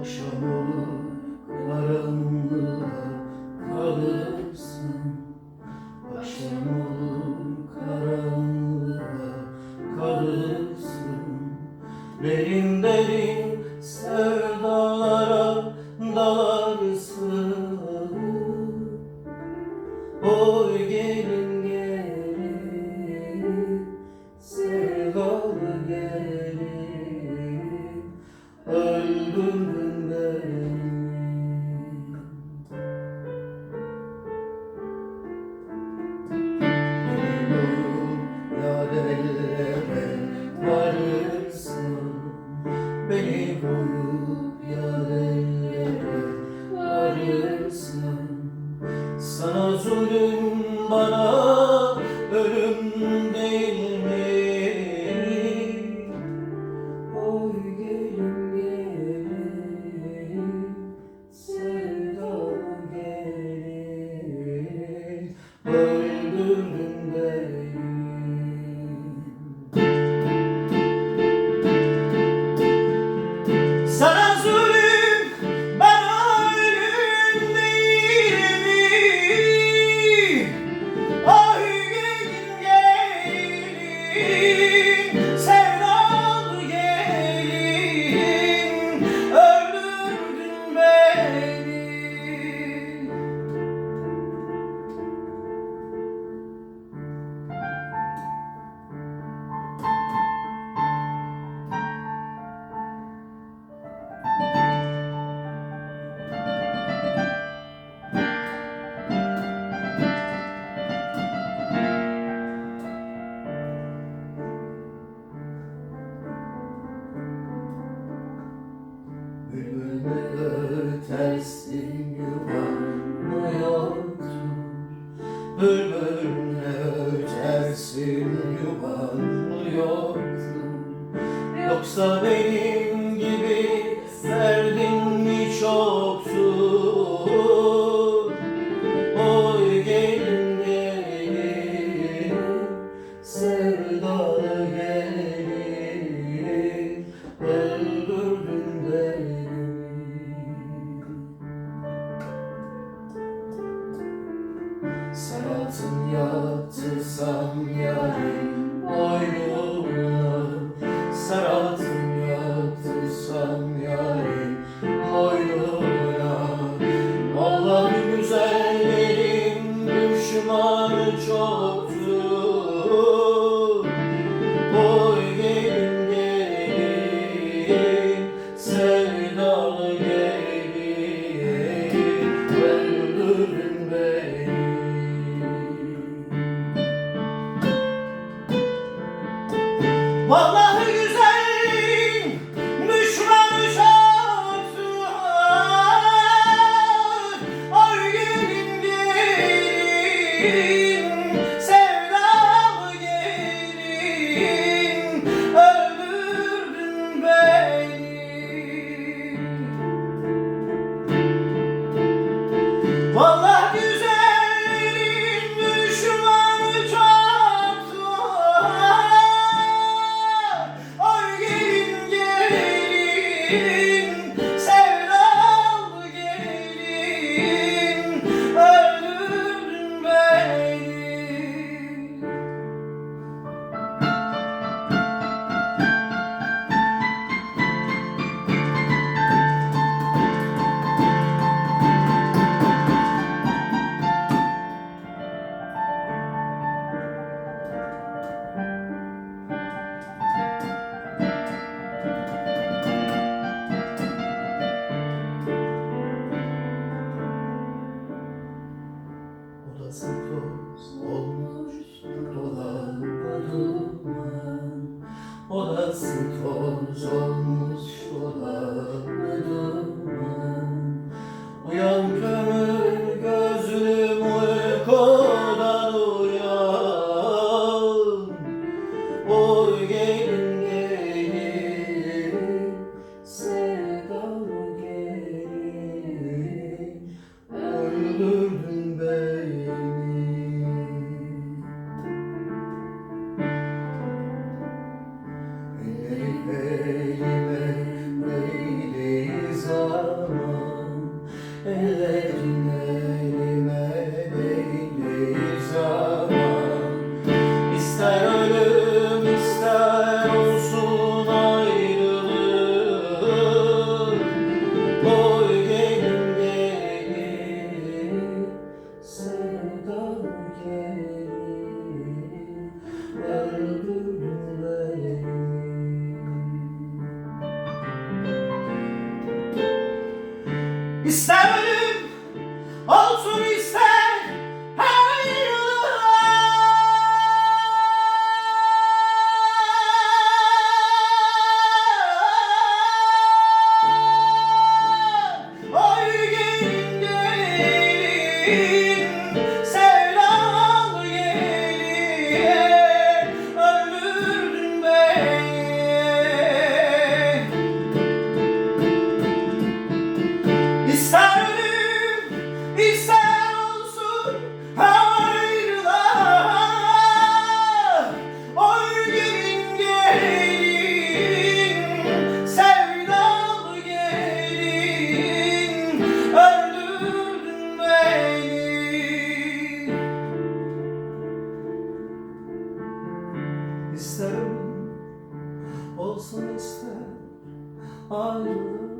boşa Bülbül ötersin yuvanı yoktur Bülbül ötersin yuvanı yoktur Yoksa benim you. İster ölüm olsun ister. Ayrılık